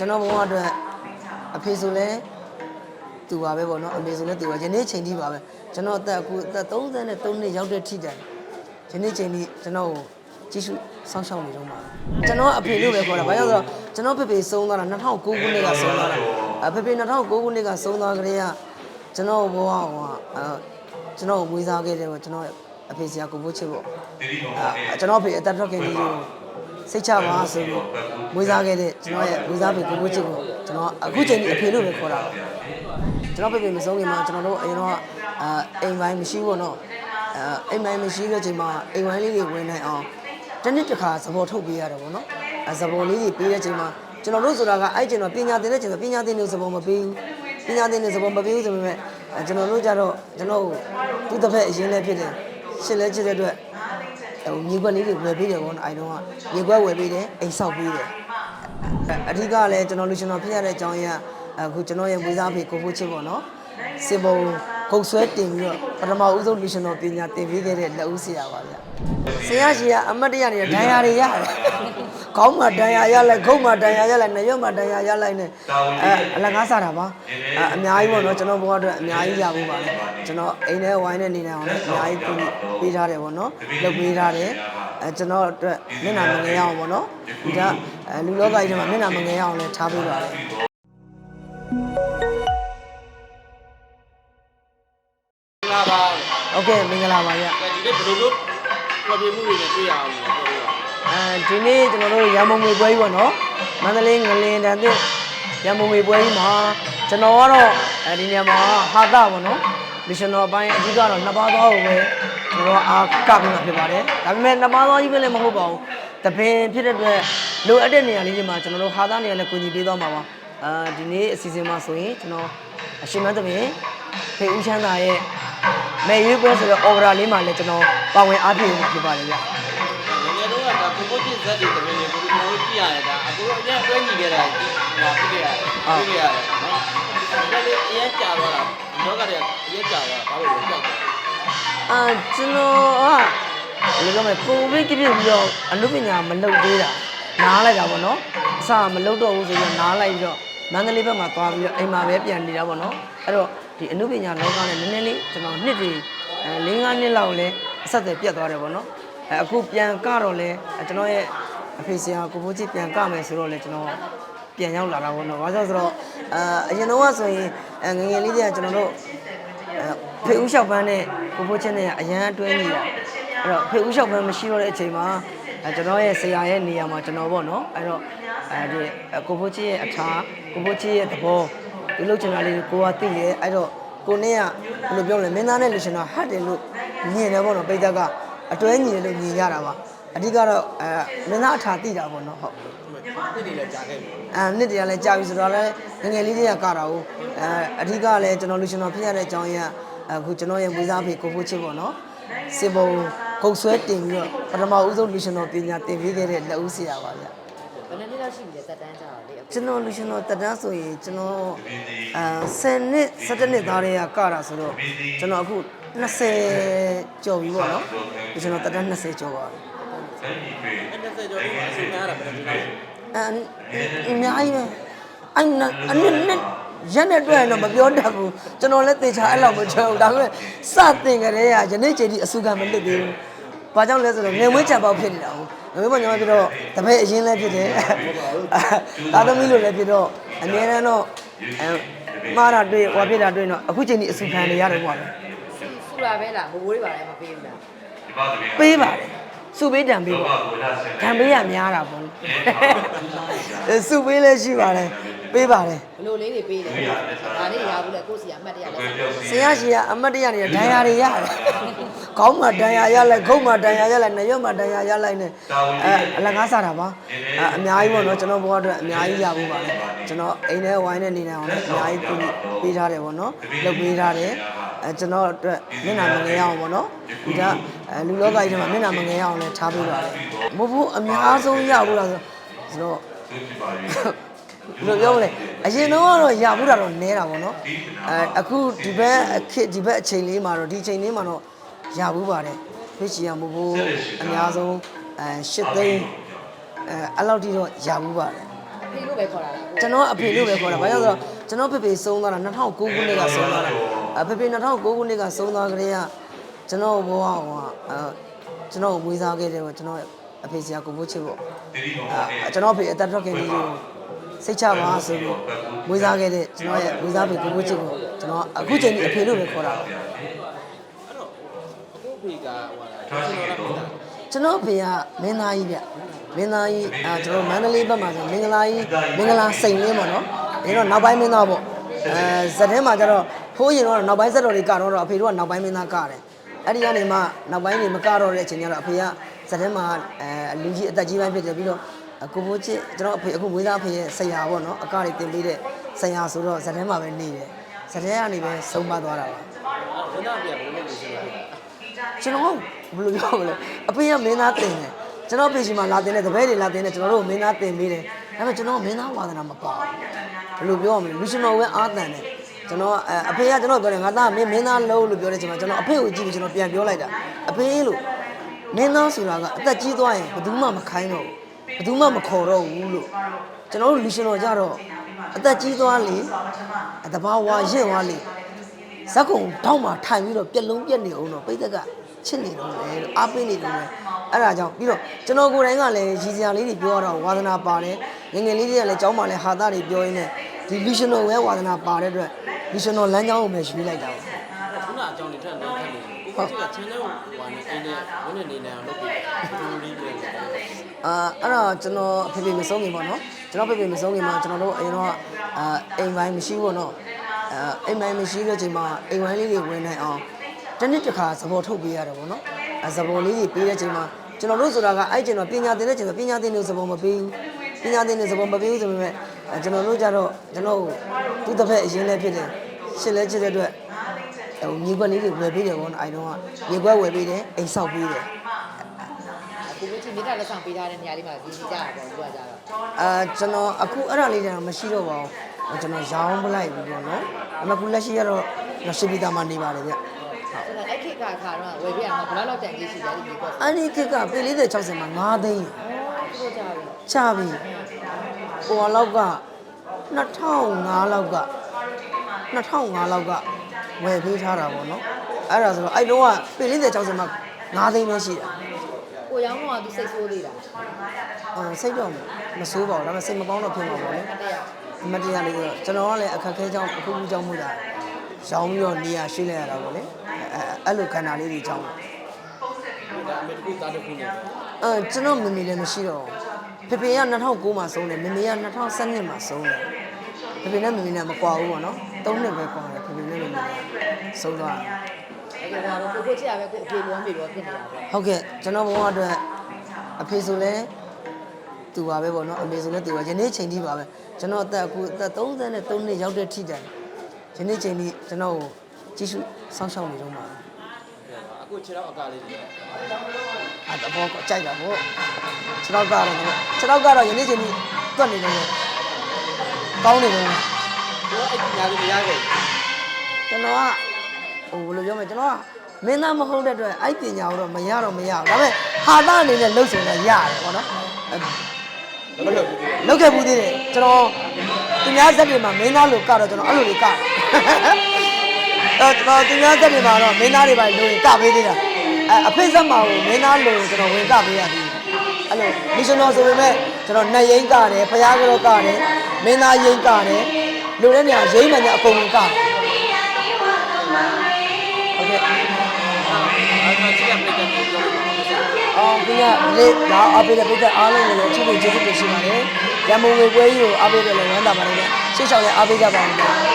ကျွန်တော်ဘုံအတွက်အဖေဆိုလဲသူပါပဲပေါ့နော်အမေဆိုလဲသူပါယနေ့ချိန်ထိပါပဲကျွန်တော်အသက်အခုအသက်33နှစ်ရောက်တဲ့ထိတိုင်ယနေ့ချိန်ထိကျွန်တော်ကိုကြည့်ရှုစောင့်ရှောက်နေတော့မှာကျွန်တော်အဖေလို့ပဲခေါ်တာဘာလို့လဲဆိုတော့ကျွန်တော်ဖေဖေဆုံးသွားတာ2009ခုနှစ်ကဆုံးသွားတာအဖေဖေ2009ခုနှစ်ကဆုံးသွားကြတဲ့ကကျွန်တော်ဘဝဟိုအဲကျွန်တော်ကိုမွေးစားခဲ့တယ်ပေါ့ကျွန်တော်အဖေဆရာကိုဘိုးချစ်ပေါ့အဲကျွန်တော်အဖေအသက်ထွက်ခဲ့ပြီး စိတ်ချပါဆိုပြီးမွေးစားခဲ့တဲ့ကျွန်တော်ရဲ့မွေးစားဖေကိုဘိုးချစ်ကိုကျွန်တော်အခုချိန်ကြီးအဖေလို့ပဲခေါ်တာပါကျွန်တော်ဖေဖေမဆုံးခင်မှာကျွန်တော်တို့အရင်တော့အာအိမ်ပိုင်းမရှိဘူးနော်အဲအိမ်ပိုင်းမရှိတဲ့ချိန်မှာအိမ်ပိုင်းလေးတွေဝင်နိုင်အောင်တစ်နှစ်တစ်ခါသဘောထုတ်ပေးရတယ်ပေါ့နော်အဲသဘောလေးတွေပေးတဲ့ချိန်မှာကျွန်တော်တို့ဆိုတာကအဲ့ချိန်တော့ပညာသင်တဲ့ချိန်မှာပညာသင်လို့သဘောမပေးဘူးပညာသင်လို့သဘောမပေးဘူးဆိုပေမဲ့အဲကျွန်တော်တို့ကြတော့ကျွန်တော်သူ့တစ်ဖက်အရင်လည်းဖြစ်တယ်ရှစ်လည်းချစ်တဲ့အတွက် ဟိုမြေခွက်လေးတွေဝယ်ပေးတယ်ပေါ့နော်အဲတုန်းကမြေခွက်ဝယ်ပေးတယ်အိမ်ဆောက်ပေးတယ်အဓိကလည်းကျွန်တော်လူရှင်တော်ဖြစ်ရတဲ့အကြောင်းအရာအခုကျွန်တော်ရဲ့မွေးစားဖေကိုဖို့ချစ်ပေါ့နော် စင်ပုံခုတ်ဆွဲတင်ပြီးတော့ပထမဦးဆုံးလူရှင်တော်ပညာတင်ပေးခဲ့တဲ့လက်ဦးဆရာပါဗျဆရာရှိကအမတ်တရနေဒဏ်ရာတွေရတယ်ခေါင်းမှာဒဏ်ရာရလိုက်ခုတ်မှာဒဏ်ရာရလိုက်နှရွက်မှာဒဏ်ရာရလိုက်နဲ့အဲအလကားစားတာပါအဲအများကြီးပေါ့နော်ကျွန်တော်ဘဝအတွက်အများကြီးရဖို့ပါလေကျွန်တော်အိမ်ထဲဝိုင်းနဲ့နေနေအောင်လည်းအများကြီးပြုပေးထားတယ်ပေါ့နော်လုပ်ပေးထားတယ်အဲကျွန်တော်အတွက်မျက်နှာမငယ်ရအောင်ပေါ့နော်ဒီကအဲလူလောကကြီးထဲမှာမျက်နှာမငယ်ရအောင်လည်းထားပေးပါတယ် ကဲ့မင်္ဂလာပါဗျဒီနေ့ဘယ်လိုလုပ်ပြပြမှုတွေနဲ့တွေ့ရအောင်လဲပြောပြပါအဲဒီနေ့ကျွန်တော်တို့ရန်မုံငွေပွဲကြီးပေါ့နော်မန္တလေးငလင်တန်တဲ့ရန်မုံငွေပွဲကြီးမှာကျွန်တော်ကတော့အဲဒီနေရာမှာဟာတာပေါ့နော်မရှင်တော်အပိုင်းအဓိကတော့နှစ်ပါးသွားကိုပဲကျွန်တော်အားကပ်ပြီးမှဖြစ်ပါတယ်ဒါပေမဲ့နှစ်ပါးသွားကြီးပဲလည်းမဟုတ်ပါဘူးတပင်ဖြစ်တဲ့အတွက်လိုအပ်တဲ့နေရာလေးတွေမှာကျွန်တော်တို့ဟာတာနေရာလည်းကူညီပေးသွားမှာပါအာဒီနေ့အစီအစဉ်မှာဆိုရင်ကျွန်တော်အရှင်မန်းတပင်ဖေဦးချမ်းသာရဲ့ မဲရွေးပွဲဆိုတဲ့ order လေးမှာလည်းကျွန်တော်ပါဝင်အားဖြည့်မှာဖြစ်ပါတယ်ဗျငယ်ငယ်တော့ကဒါကိုကိုချင်းဇက်တွေတပင်းတွေကိုကျွန်တော်တို့ကြည့်ရတယ်ဒါအခုတော့အရင်အတွဲညီခဲ့တာဟိုဖြစ်ခဲ့ရတယ်ဖြစ်ခဲ့ရတယ်နော်ဒါလည်းအရင်ကြာသွားတာဒီတော့ကတည်းကအရင်ကြာသွားဘာလို့လဲကြောက်တယ်အာကျွန်တော်ကဘယ်လိုပြောမလဲကိုဗစ်ကပြည့်ပြီးတော့အနုပညာမလုပ်သေးတာနားလိုက်တာပေါ့နော်အစမလုပ်တော့ဘူးဆိုပြီးတော့နားလိုက်ပြီးတော့မန္တလေးဘက်မှာသွားပြီးတော့အိမ်မှာပဲပြန်နေတာပေါ့နော်အဲ့တော့ ဒီအနုပညာလောကနဲ့နည်းနည်းလေးကျွန်တော်နှစ်တွေအဲ၄၅နှစ်လောက်လဲအဆက်အသွယ်ပြတ်သွားတယ်ပေါ့နော်အဲအခုပြန်ကတော့လဲကျွန်တော်ရဲ့အဖေဆရာကိုဖိုးကြီးပြန်ကမယ်ဆိုတော့လဲကျွန်တော်ပြန်ရောက်လာတာပေါ့နော်။ဘာကြောင့်ဆိုတော့အာအရင်တော့ကဆိုရင်အဲငယ်ငယ်လေးတည်းကကျွန်တော်တို့အဲဖေဦးလျှောက်ပန်းနဲ့ကိုဖိုးချင်းနဲ့အရန်အတွဲနေတာ။အဲ့တော့ဖေဦးလျှောက်ပန်းမရှိတော့တဲ့အချိန်မှာအဲကျွန်တော်ရဲ့ဆရာရဲ့နေရာမှာကျွန်တော်ပေါ့နော်။အဲ့တော့အဲဒီကိုဖိုးချင်းရဲ့အထားကိုဖိုးချင်းရဲ့သဘော ဒီလိုချင်တာလေးကိုကသိရဲအဲ့တော့ကိုနဲ့ကဘယ်လိုပြောလဲမင်းသားနဲ့လူရှင်တော့ဟတ်တယ်လို့မြင်တယ်ပေါ့နော်ပိတ်သက်ကအတွဲညီတယ်လို့မြင်ရတာပါအဓိကတော့အဲမင်းသားအထားသိတာပေါ့နော်ဟုတ်ဒီနေ့လည်းကြာခဲ့ပြီအဲနှစ်တည်းကလည်းကြာပြီဆိုတော့လည်းငယ်ငယ်လေးတွေကကတာကိုအဲအဓိကလည်းကျွန်တော်လူရှင်တော်ဖြစ်ရတဲ့အကြောင်းအရာအခုကျွန်တော်ရဲ့မွေးစားဖေကိုဖို့ချစ်ပေါ့နော်စင်ပုံခုတ်ဆွဲတင်ပြီးတော့ပထမဦးဆုံးလူရှင်တော်ပညာတင်ပေးခဲ့တဲ့လက်ဦးဆရာပါဗျ ဘယ်နှစ်နှစ်လောက်ရှိပြီလဲတက်တန်းကြတော့လေအခုကျွန်တော်လူရှင်တော်တက်တန်းဆိုရင်ကျွန်တော်အဲ10နှစ်17နှစ်သားတွေကကတာဆိုတော့ကျွန်တော်အခု20ကျော်ပြီပေါ့နော်လူရှင်တော်တက်တန်း20ကျော်ပါပြီအဲ့ဒါဆိုတော့ဒီမှာအချိန်များတာဘယ်လိုလဲအအများကြီးပဲအဲ့နအနစ်နဲ့ရက်နဲ့တွေ့ရင်တော့မပြောတတ်ဘူးကျွန်တော်လည်းသေချာအဲ့လောက်မချောဘူးဒါပေမဲ့စတင်ကြတဲ့ကယနေ့ချိန်ထိအစုခံမလွတ်သေးဘူးဘာကြောင့်လဲဆိုတော့ငယ်မွေးချံပေါက်ဖြစ်နေတာဟုတ် ငယ်မွေးချံပေါက်ဖြစ်တော့တပည့်အရင်လည်းဖြစ်တယ်သာသမီလို့လည်းဖြစ်တော့အများနဲ့တော့အဲမှားတာတွေ့ဟောဖြစ်တာတွေ့တော့အခုချိန်ထိအစုခံနေရတယ်ပေါ့လေစုစုလာပဲလားဘိုးဘိုးတွေပါလဲမပေးဘူးလားပေးပါတယ်စုပေးတံပေးပေါ့တံပေးရများတာပေါ့လေစုပေးလည်းရှိပါတယ် ပေးပါတယ်ဘလို့လေးတွေပေးတယ်ဒါလေးရဘူးလေကိုယ့်စီကအမှတ်တရလဲဆရာရှိကအမတ်တရနေဒဏ်ရာတွေရတယ်။ခေါင်းမှာဒဏ်ရာရလိုက်ခုတ်မှာဒဏ်ရာရလိုက်နှရွက်မှာဒဏ်ရာရလိုက်နဲ့အဲအလကားစားတာပါအဲအများကြီးပေါ့နော်ကျွန်တော်ဘဝအတွက်အများကြီးရဖို့ပါလေကျွန်တော်အိမ်ထဲဝိုင်းနဲ့နေနေအောင်လည်းအများကြီးပြုပေးထားတယ်ပေါ့နော်လုပ်ပေးထားတယ်အဲကျွန်တော်အတွက်မျက်နှာမငယ်ရအောင်ပေါ့နော်ဒီကအဲလူလောကကြီးထဲမှာမျက်နှာမငယ်ရအောင်လည်းထားပေးပါတယ်မဟုတ်ဘူးအများဆုံးရဖို့လားဆိုဆိုတော့ ဘယ်လိုပြောမလဲအရင်တော့ကတော့ရမှုတာတော့နဲတာပေါ့နော်အဲအခုဒီဘက်အခစ်ဒီဘက်အချိန်လေးမှာတော့ဒီအချိန်လေးမှာတော့ရဘူးပါတယ်ဖိချီရမဖို့အများဆုံးအဲ၈သိန်းအဲအဲ့လောက်ထိတော့ရဘူးပါတယ်ဖေလို့ပဲခေါ်တာလားကျွန်တော်ကအဖေလို့ပဲခေါ်တာဘာကြောင့်လဲဆိုတော့ကျွန်တော်ဖေဖေဆုံးသွားတာ2009ခုနှစ်ကဆုံးသွားတာအဖေဖေ2009ခုနှစ်ကဆုံးသွားကြတဲ့ကကျွန်တော်ဘဝဟိုအဲကျွန်တော်ကိုမွေးစားခဲ့တယ်ပေါ့ကျွန်တော်အဖေဆရာကိုဘိုးချစ်ပေါ့အဲကျွန်တော်အဖေအသက်ထွက်ခင်ကြီးကို စိတ်ချပါဆိုပြီးမွေးစားခဲ့တဲ့ကျွန်တော်ရဲ့မွေးစားဖေကိုဘိုးချစ်ကိုကျွန်တော်အခုချိန်ကြီးအဖေလို့ပဲခေါ်တာပါအဲ့တော့အခုဖေကဟိုလာကျွန်တော်ကမင်းသားကျွန်တော်အဖေကမင်းသားကြီးဗျမင်းသားကြီးအာကျွန်တော်မန္တလေးဘက်မှာဆိုမင်္ဂလာကြီးမင်္ဂလာစိန်လင်းပေါ့နော်ဒီတော့နောက်ပိုင်းမင်းသားပေါ့အဲဇက်ထဲမှာကျတော့ဖိုးရင်တော့နောက်ပိုင်းဇက်တော်တွေကတော့တော့အဖေတို့ကနောက်ပိုင်းမင်းသားကတယ်အဲ့ဒီကနေမှနောက်ပိုင်းတွေမကတော့တဲ့အချိန်ကျတော့အဖေကဇက်ထဲမှာအဲလူကြီးအသက်ကြီးပိုင်းဖြစ်တယ်ပြီးတော့ ကိုဘိုးချစ်ကျွန်တော်အဖေအခုမွေးသားအဖေရဲ့ဆရာပေါ့နော်အကတွေတင်ပေးတဲ့ဆရာဆိုတော့ဇက်ထဲမှာပဲနေတယ်ဇက်ထဲကနေပဲဆုံးမသွားတာပါမင်းသားပြဘယ်လိုလုပ်နေလဲကျွန်တော်ဘယ်လိုပြောမလဲအဖေကမင်းသားတင်တယ်ကျွန်တော်ဖေရှင်မှာလာတင်တဲ့တပည့်တွေလာတင်တဲ့ကျွန်တော်တို့မင်းသားတင်ပေးတယ်ဒါပေမဲ့ကျွန်တော်မင်းသားဝါသနာမပါဘူးဘယ်လိုပြောရမလဲလူရှင်တော်ဝဲအားတန်တယ်ကျွန်တော်အဖေကကျွန်တော်ပြောတယ်ငါသားမင်းမင်းသားလုံးလို့ပြောတဲ့အချိန်မှာကျွန်တော်အဖေကိုကြည့်ပြီးကျွန်တော်ပြန်ပြောလိုက်တာအဖေလို့မင်းသားဆိုတာကအသက်ကြီးသွားရင်ဘယ်သူမှမခိုင်းတော့ဘူး ဘယ်သူမှမခေါ်တော့ဘူးလို့ကျွန်တော်တို့လူရှင်တော်ကြတော့အသက်ကြီးသွားလေတဘာဝရင့်သွားလေဇက်ကုံတောက်မှာထိုင်ပြီးတော့ပြက်လုံးပြက်နေအောင်တော့ပိတ်သက်ကချစ်နေတော့လေလို့အားပေးနေတော့လေအဲ့ဒါကြောင့်ပြီးတော့ကျွန်တော်ကိုယ်တိုင်ကလည်းရည်စရာလေးတွေပြောရတော့ဝါသနာပါတယ်ငယ်ငယ်လေးတွေကလည်းကျောင်းမှာလည်းဟာသားတွေပြောရင်းနဲ့ဒီလူရှင်တော်ဝဲဝါသနာပါတဲ့အတွက်လူရှင်တော်လမ်းကြောင်းကိုပဲရွေးလိုက်တာပါခုနအကြောင်းတွေထပ်နေထပ်နေကိုကက channel ကိုဟိုနေအင်းနဲ့ဘယ်နဲ့နေနေအောင်လုပ်ပြီးတူလေးတွေ အာအဲ့တော့ကျွန်တော်အဖေဖေမဆုံးခင်ပေါ့နော်ကျွန်တော်ဖေဖေမဆုံးခင်မှာကျွန်တော်တို့အရင်တော့အာအိမ်ပိုင်းမရှိဘူးပေါ့နော်အာအိမ်ပိုင်းမရှိတဲ့အချိန်မှာအိမ်ပိုင်းလေးတွေဝင်နိုင်အောင်တစ်နှစ်တစ်ခါသဘောထုတ်ပေးရတယ်ပေါ့နော်အဲသဘောလေးတွေပေးတဲ့အချိန်မှာကျွန်တော်တို့ဆိုတာကအဲ့ချိန်တော့ပညာသင်တဲ့အချိန်မှာပညာသင်လို့သဘောမပေးဘူးပညာသင်လို့သဘောမပေးဘူးဆိုပေမဲ့အဲကျွန်တော်တို့ကြတော့ကျွန်တော်သူ့တစ်ဖက်အရင်လည်းဖြစ်တယ်ရှစ်လည်းချစ်တဲ့အတွက်ဟိုမြေခွက်လေးတွေဝယ်ပေးတယ်ပေါ့နော်အဲ့တော့ကမြေခွက်ဝယ်ပေးတယ်အိမ်ဆောက်ပေးတယ် ကိုကိုချင်းမိတာလက်ဆောင်ပေးထားတဲ့နေရာလေးမှာဒီကြတာပေါ့သူကကြတော့အာကျွန်တော်အခုအဲ့ဒါလေးတော့မရှိတော့ပါဘူးကျွန်တော်ရောင်းပလိုက်ပြီပေါ့နော်အမကူလက်ရှိကတော့ရှိပြီးသားမှနေပါတယ်ဗျဆိုတော့အဲ့ခေတ်ကခါတော့ဝယ်ပြရမှာဘယ်လောက်တန်ကြီးရှိတယ်ဒီမျိုးပေါ့အဲ့ဒီခေတ်ကပေ40 60မှာ9သိန်းသူတို့ကြပြီချပြီဟိုလောက်က2005လောက်က2005လောက်ကဝယ်ပေးထားတာပေါ့နော်အဲ့ဒါဆိုတော့အဲ့တုန်းကပေ40 60မှာ9သိန်းပဲရှိတာ ကိုရောင်းတော့သူစိတ်ဆိုးသေးတာအော်စိတ်တော့မဆိုးပါဘူးဒါပေမဲ့စိတ်မကောင်းတော့ဖြစ်မှာပေါ့လေတရားမတရားလေးဆိုတော့ကျွန်တော်ကလည်းအခက်ခဲကြောင်းအခုခုကြောင်းမှုတာရောင်းပြီးတော့နေရရှိလိုက်ရတာပေါ့လေအဲအဲ့လိုခန္ဓာလေးတွေကြောင်းဒါအမေတကူသားတစ်ခုနဲ့အဲကျွန်တော်မမေလည်းမရှိတော့ဘူးဖေဖေက2009မှာဆုံးတယ်မမေက2012မှာဆုံးတယ်ဖေဖေနဲ့မမေနဲ့မကွာဘူးပေါ့နော်၃နှစ်ပဲကွာတယ်ဖေဖေနဲ့မမေကဆုံးသွားတယ် အဲ့ဒါကတော့ကိုကိုချစ်ရပဲကိုအပြေလုံးပြေတော့ဖြစ်နေတာပေါ့ဟုတ်ကဲ့ကျွန်တော်ဘဝအတွက်အဖေဆိုလဲသူပါပဲပေါ့နော်အမေဆိုလဲသူပါယနေ့ချိန်ထိပါပဲကျွန်တော်အသက်အခုအသက်33နှစ်ရောက်တဲ့ထိတိုင်ယနေ့ချိန်ထိကျွန်တော်ကိုကြည့်ရှုစောင့်ရှောက်နေတော့မှာအခုခြေတော့အကားလေးတွေအတဘောကိုကြိုက်တာပေါ့ခြေတော့ကတော့ခြေတော့ကတော့ယနေ့ချိန်ထိတွက်နေတယ်ကောင်းနေတယ်ကိုအဲ့ဒီညာလေးမရခဲ့ကျွန်တော်က ဟိုဘယ်လိုပြောမလဲကျွန်တော်ကမင်းသားမဟုတ်တဲ့အတွက်အဲ့ပညာကိုတော့မရတော့မရဘူးဒါပေမဲ့ဟာသားအနေနဲ့လှုပ်ဆောင်တော့ရတယ်ပေါ့နော်ဘူးမလုပ်ဘူးလုတ်ခဲ့ဘူးသေးတယ်ကျွန်တော်သူများဇက်တွေမှာမင်းသားလို့ကတော့ကျွန်တော်အဲ့လိုတွေကအဲကျွန်တော်သူများဇက်တွေမှာတော့မင်းသားတွေပါလို့ရင်ကပေးသေးတာအဲအဖေဇက်မှာကိုမင်းသားလို့ကျွန်တော်ဝင်ကပေးရသေးတယ်အဲ့လိုမရှင်တော်ဆိုပေမဲ့ကျွန်တော်နှစ်ရင်ကတယ်ဖရားကတော့ကတယ်မင်းသားရင်ကတယ်လူတဲ့နေရာရိမ့်မှန်တဲ့အကုန်လုံးကတယ်ဟု တ်ကဲ့အဲ့ဒါကြီးကပြတဲ့ပြောလို့မရဘူးအောင်ပြရလေးဒါအပေးတဲ့ပိတ်သက်အားလုံးကိုလည်းအထူးကျေးဇူးတင်ရှိပါတယ်။ရန်ကုန်ဝေပွဲကြီးကိုအားပေးတယ်လည်းဝမ်းသာပါတယ်။ရှေ့လျှောက်လည်းအားပေးကြပါဦး